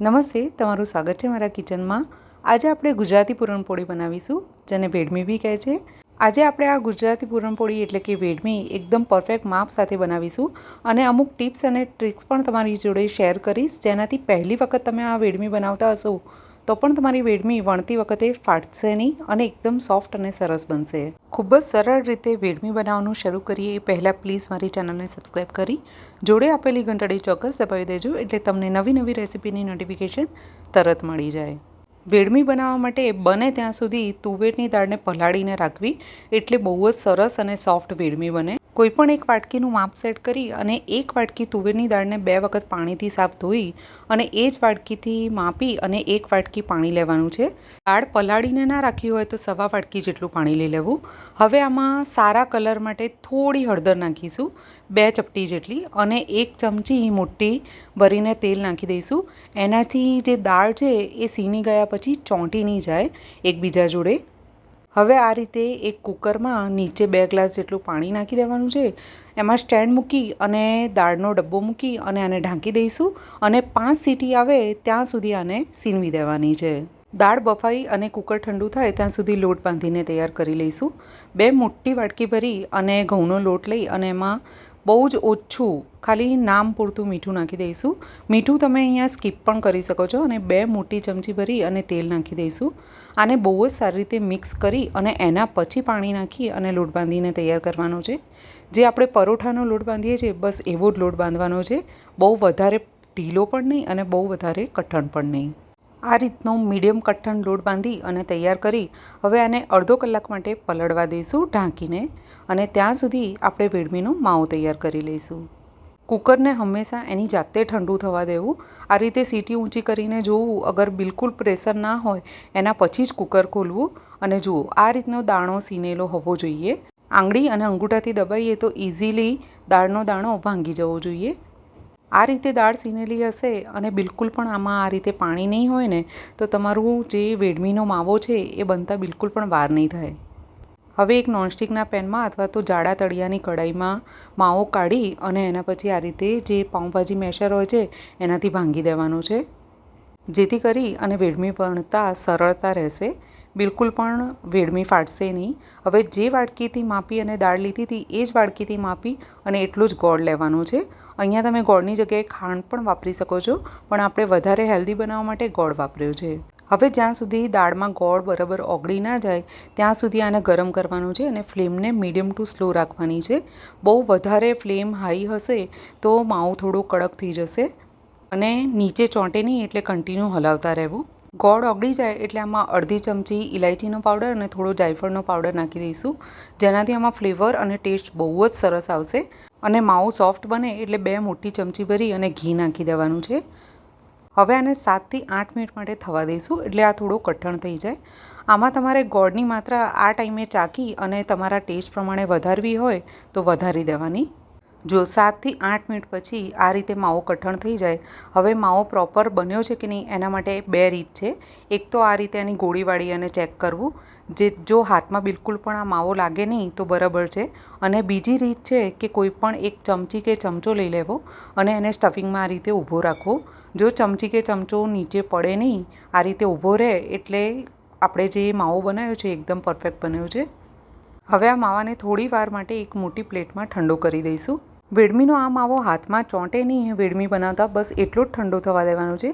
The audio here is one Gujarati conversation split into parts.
નમસ્તે, તમારું સ્વાગત છે મારા કિચનમાં. આજે આપણે ગુજરાતી પૂરણપોળી બનાવીશું, જેને વેડમી બી કહે છે. આજે આપણે આ ગુજરાતી પૂરણપોળી એટલે કે વેડમી એકદમ પરફેક્ટ માપ સાથે બનાવીશું અને અમુક ટિપ્સ અને ટ્રિક્સ પણ તમારી જોડે શેર કરીશ. જેનાથી પહેલી વખત તમે આ વેડમી બનાવતા હશો તો પણ તમારી વેડમી વણતી વખતે ફાટશે નહીં અને એકદમ સોફ્ટ અને સરસ બનશે. ખૂબ જ સરળ રીતે વેડમી બનાવવાનું શરૂ કરીએ એ પહેલાં પ્લીઝ મારી ચેનલને સબસ્ક્રાઈબ કરી. જોડે આપેલી ઘંટડી ચોક્કસ દબાવી દેજો એટલે તમને નવી નવી રેસિપીની નોટિફિકેશન તરત મળી જાય. વેડમી બનાવવા માટે બને ત્યાં સુધી તુવેરની દાળને પલાળીને રાખવી એટલે બહુ જ સરસ અને સોફ્ટ વેડમી બને. કોઈપણ એક વાટકીનું માપ સેટ કરી અને એક વાટકી તુવેરની દાળને બે વખત પાણીથી સાફ ધોઈ અને એ જ વાટકીથી માપી અને એક વાટકી પાણી લેવાનું છે. દાળ પલાળીને ના રાખી હોય તો સવા વાટકી જેટલું પાણી લઈ લેવું. હવે આમાં સારા કલર માટે થોડી હળદર નાખીશું, બે ચપટી જેટલી અને એક ચમચી મોટી ભરીને તેલ નાખી દઈશું. એનાથી જે દાળ છે એ સીની ગયા પછી ચોંટી નહીં જાય એકબીજા જોડે. હવે આ રીતે એક કુકરમાં નીચે બે ગ્લાસ જેટલું પાણી નાખી દેવાનું છે. એમાં સ્ટેન્ડ મૂકી અને દાળનો ડબ્બો મૂકી અને આને ઢાંકી દઈશું અને પાંચ સીટી આવે ત્યાં સુધી આને સીનવી દેવાની છે. દાળ બફાઈ અને કુકર ઠંડુ થાય ત્યાં સુધી લોટ બાંધીને તૈયાર કરી લઈશું. બે મોટી વાટકી ભરી અને ઘઉંનો લોટ લઈ અને એમાં બહુ જ ઓછું, ખાલી નામ પૂરતું મીઠું નાખી દઈશું. મીઠું તમે અહીંયા સ્કીપ પણ કરી શકો છો અને બે મોટી ચમચી ભરી અને તેલ નાખી દઈશું. આને બહુ જ સારી રીતે મિક્સ કરી અને એના પછી પાણી નાખી અને લોટ બાંધીને તૈયાર કરવાનો છે. જે આપણે પરોઠાનો લોટ બાંધીએ છીએ, બસ એવો જ લોટ બાંધવાનો છે. બહુ વધારે ઢીલો પણ નહીં અને બહુ વધારે કઠણ પણ નહીં. આ રીતનો મીડિયમ કઠણ લોટ બાંધી અને તૈયાર કરી હવે આને અડધો કલાક માટે પલળવા દઈશું ઢાંકીને અને ત્યાં સુધી આપણે વેડમીનો માવો તૈયાર કરી લઈશું. કુકરને હંમેશા એની જાતે ઠંડુ થવા દેવું. આ રીતે સીટી ઊંચી કરીને જોવું અગર બિલકુલ પ્રેશર ના હોય એના પછી જ કુકર ખોલવું. અને જુઓ, આ રીતનો દાણો સીનેલો હોવો જોઈએ. આંગળી અને અંગૂઠાથી દબાઈએ તો ઇઝીલી દાળનો દાણો ભાંગી જવો જોઈએ. આ રીતે દાળ સીનેલી હશે અને બિલકુલ પણ આમાં આ રીતે પાણી નહીં હોય ને, તો તમારું જે વેડમીનો માવો છે એ બનતા બિલકુલ પણ વાર નહીં થાય. હવે એક નોનસ્ટિકના પેનમાં અથવા તો જાડા તળિયાની કઢાઈમાં માવો કાઢી અને એના પછી આ રીતે જે પાઉંભાજી મેશર હોય છે, એનાથી ભાંગી દેવાનું છે. જેથી કરી અને વેડમી વણતા સરળતા રહેશે. બિલકુલ પણ વેડમી ફાટશે નહીં. હવે જે વાડકીથી માપી અને દાળ લીધી હતી, એ જ વાડકીથી માપી અને એટલું જ ગોળ લેવાનું છે. અહીંયા તમે ગોળની જગ્યાએ ખાંડ પણ વાપરી શકો છો, પણ આપણે વધારે હેલ્ધી બનાવવા માટે ગોળ વાપર્યો છે. હવે જ્યાં સુધી દાળમાં ગોળ બરાબર ઓગળી ના જાય, ત્યાં સુધી આને ગરમ કરવાનું છે અને ફ્લેમને મીડિયમ ટુ સ્લો રાખવાની છે. બહુ વધારે ફ્લેમ હાઈ હશે તો માવો થોડો કડક થઈ જશે અને નીચે ચોંટે નહીં એટલે કન્ટિન્યુ હલાવતા રહેવું. ગોળ ઓગળી જાય એટલે આમાં અડધી ચમચી ઇલાયચીનો પાવડર અને થોડો જાયફળનો પાવડર નાખી દઈશું, જેનાથી આમાં ફ્લેવર અને ટેસ્ટ બહુ જ સરસ આવશે. અને માવો સોફ્ટ બને એટલે બે મોટી ચમચી ભરી અને ઘી નાખી દેવાનું છે. હવે આને સાતથી આઠ મિનિટ માટે થવા દઈશું, એટલે આ થોડું કઠણ થઈ જાય. આમાં તમારે ગોળની માત્રા આ ટાઈમે ચાકી અને તમારા ટેસ્ટ પ્રમાણે વધારવી હોય તો વધારી દેવાની. જો સાતથી આઠ મિનિટ પછી આ રીતે માવો કઠણ થઈ જાય, હવે માવો પ્રોપર બન્યો છે કે નહીં એના માટે બે રીત છે. એક તો આ રીતે એની ગોળીવાળી અને ચેક કરવું જે જો હાથમાં બિલકુલ પણ આ માવો લાગે નહીં તો બરાબર છે. અને બીજી રીત છે કે કોઈ પણ એક ચમચી કે ચમચો લઈ લેવો અને એને સ્ટફિંગમાં આ રીતે ઊભો રાખવો. જો ચમચી કે ચમચો નીચે પડે નહીં, આ રીતે ઊભો રહે એટલે આપણે જે માવો બનાવ્યો છે એકદમ પરફેક્ટ બન્યો છે. હવે આ માવાને થોડી વાર માટે એક મોટી પ્લેટમાં ઠંડો કરી દઈશું. વેડમીનો આ માવો હાથમાં ચોંટે નહીં, વેડમી બનાવતા બસ એટલો જ ઠંડો થવા દેવાનો છે.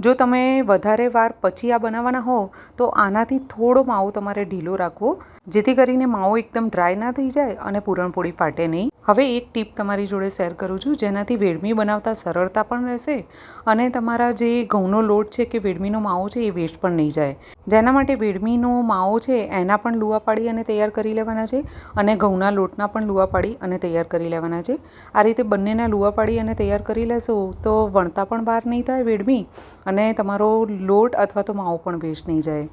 જો તમે વધારે વાર પછી આ બનાવવાના હો તો આનાથી થોડો માવો તમારે ઢીલો રાખવો, જેથી કરીને માવો એકદમ ડ્રાય ના થઈ જાય અને પૂરણપોળી ફાટે નહીં. હવે એક ટીપ તમારી જોડે શેર કરું છું. જેનાથી વેડમી બનાવતા સરળતા પણ રહેશે અને તમારા જે ઘઉંનો લોટ છે કે વેડમીનો માવો છે એ વેસ્ટ પણ નહીં જાય. જેના માટે વેડમીનો માવો છે એના પણ લુવા પાડી અને તૈયાર કરી લેવાના છે અને ઘઉંના લોટના પણ લુવા પાડી અને તૈયાર કરી લેવાના છે. આ રીતે બંનેના લુવા પાડી અને તૈયાર કરી લેશો તો વણતા પણ બહાર નહીં થાય વેડમી અને તમારો લોટ અથવા તો માવો પણ વેસ્ટ નહીં જાય.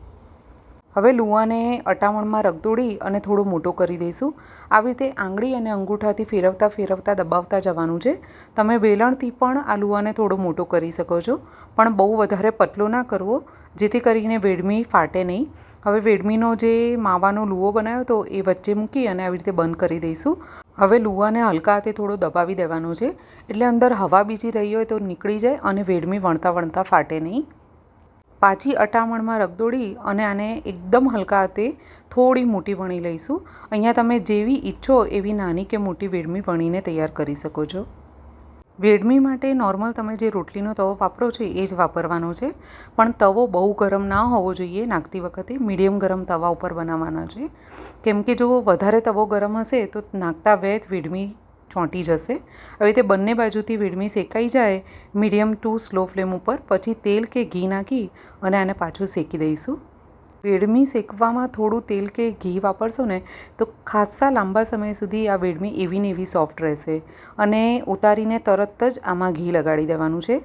હવે લુવાને અટામણમાં રગદોડી અને થોડો મોટો કરી દઈશું. આવી રીતે આંગળી અને અંગૂઠાથી ફેરવતા ફેરવતા દબાવતા જવાનું છે. તમે વેલણથી પણ આ લુવાને થોડો મોટો કરી શકો છો. પણ બહુ વધારે પતલો ના કરવો, જેથી કરીને વેડમી ફાટે નહીં. હવે વેડમીનો જે માવાનો લુવો બનાવ્યો તો એ વચ્ચે મૂકી અને આવી રીતે બંધ કરી દઈશું. હવે લુવાને હલકા હાથે થોડો દબાવી દેવાનો છે. એટલે અંદર હવા બીજી રહી હોય તો નીકળી જાય અને વેડમી વણતા વણતા ફાટે નહીં. પાછી અટામણમાં રગદોડી અને આને એકદમ હલકા હાથે થોડી મોટી વણી લઈશું. અહીંયા તમે જેવી ઈચ્છો એવી નાની કે મોટી વેડમી વણીને તૈયાર કરી શકો છો. વેડમી માટે નોર્મલ તમે જે રોટલીનો તવો વાપરો છો એ જ વાપરવાનો છે. પણ તવો બહુ ગરમ ના હોવો જોઈએ. નાખતી વખતે મીડિયમ ગરમ તવા ઉપર બનાવવાના છે. કેમ કે જો વધારે તવો ગરમ હશે તો નાખતા વેત વેડમી ચોંટી જશે. હવે તે બંને બાજુથી વેડમી શેકાઈ જાય, મીડિયમ ટુ સ્લો ફ્લેમ ઉપર, પછી તેલ કે ઘી નાખી અને આને પાછું શેકી દઈશું. વેડમી શેકવામાં થોડું તેલ કે ઘી વાપરશો ને, તો ખાસ્સા લાંબા સમય સુધી આ વેડમી એવી ને એવી સોફ્ટ રહેશે અને ઉતારીને તરત જ આમાં ઘી લગાડી દેવાનું છે.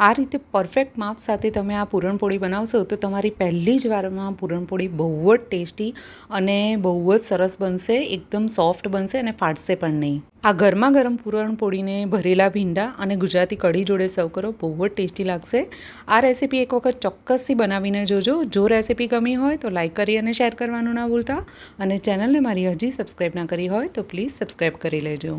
આ રીતે પરફેક્ટ માપ સાથે તમે આ પૂરણપોળી બનાવશો તો તમારી પહેલી જ વારમાં પૂરણપોળી બહુ જ ટેસ્ટી અને બહુ જ સરસ બનશે, એકદમ સોફ્ટ બનશે અને ફાટશે પણ નહીં. આ ગરમા ગરમ પૂરણપોળીને ભરેલા ભીંડા અને ગુજરાતી કઢી જોડે સર્વ કરો, બહુ જ ટેસ્ટી લાગશે. આ રેસીપી એક વખત ચોક્કસથી બનાવીને જોજો. જો રેસીપી ગમી હોય તો લાઇક કરી અને શેર કરવાનું ના ભૂલતા. અને ચેનલને મારી હજી સબસ્ક્રાઈબ ના કરી હોય તો પ્લીઝ સબસ્ક્રાઈબ કરી લેજો.